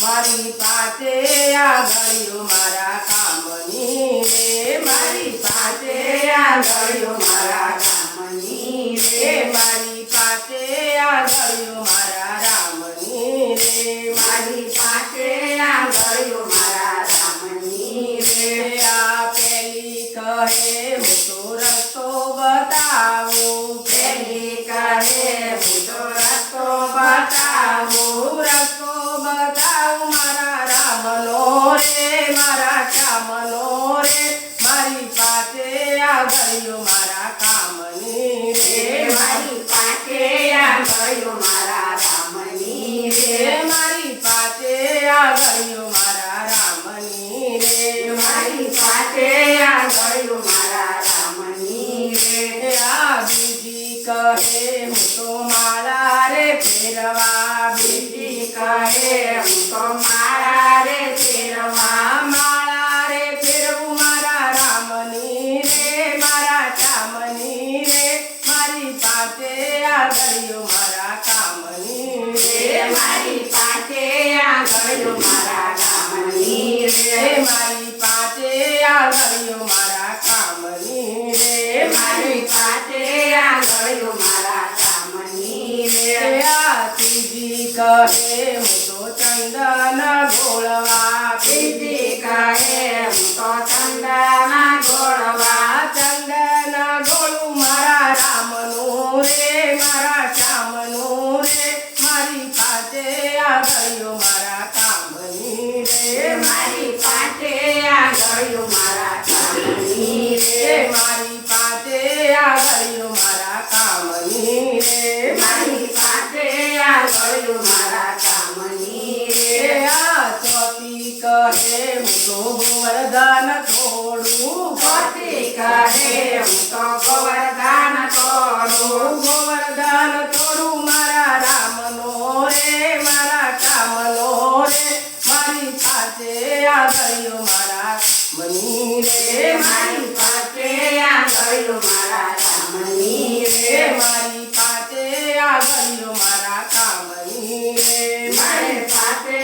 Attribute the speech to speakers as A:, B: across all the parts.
A: મારી પાસે આ ગયો મારા કામની રે મારી પાસે આ ઘડીઓ મારા કહે, હું તો મારા રે ફેરવા બીજી કહે,
B: હું તો મારા રે ફેરવા,
A: મારા રે ફેરવું, મારા રામની રે, મારા ચામની રે, મારી પાસે આ ગયો મારા કામની
B: રે, મારી પાસે આ ગયો મારા રામની
A: રે
B: રે,
A: મારી કહે હું તો ચંદન ગોળવા
B: બીજી કહે હું
A: પાસે આ
B: ગળ્યો મારા
A: કામની રે
B: આ
A: ચોથી કહે હું તો ગોવર્ધન થોડું
B: પતિ કહે હું તો ગોવર્ધન તોડું
A: ગોવર્ધન થોડું મારા રામનો રે મારા કામનો રે મારી પાસે આ ગયો મારા મની રે.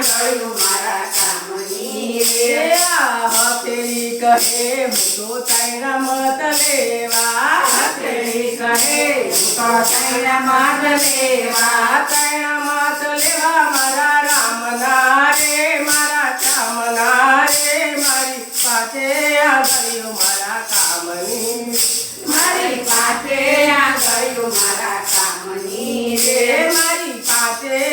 B: આ મારા
A: કામની રે હથેળી કહે તો તારા મત લેવા
B: હથેળી કહે તો તૈણા માર લેવા
A: તારા મત લેવા મારા રામના રે મારા ચામના રે મારી પાસે આ ગયો મારા કામની
B: મારી પાસે આ ગળ્યો મારા કામની
A: રે, મારી પાસે